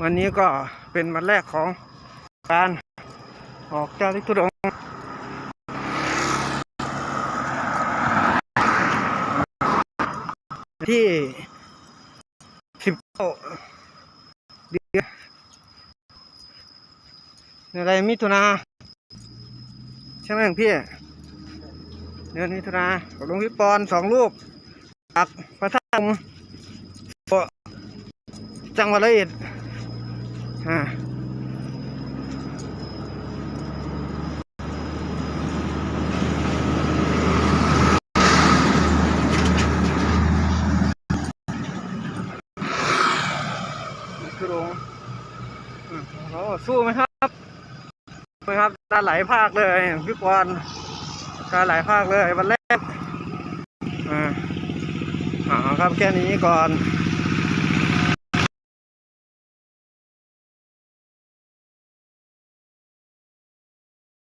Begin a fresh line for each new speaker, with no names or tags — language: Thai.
วันนี้ก็เป็นวันแรกของการออกเจ้าลิทุดงที่สิบเก้าเดือนอะไรมิถุนาใช่ไหมพี่เดือนมิถุนากับหลวงพี่ปอนสองรูปจากพระธาตุ จังหวัดร้อยเอ็ดอ่าคืองอืมโอ้สู้ไหมครับไหมครับตาไหลภาคเลยพี่ปอนตาไหลภาคเลยวันแรกอ่าเอาครับแค่นี้ก่อน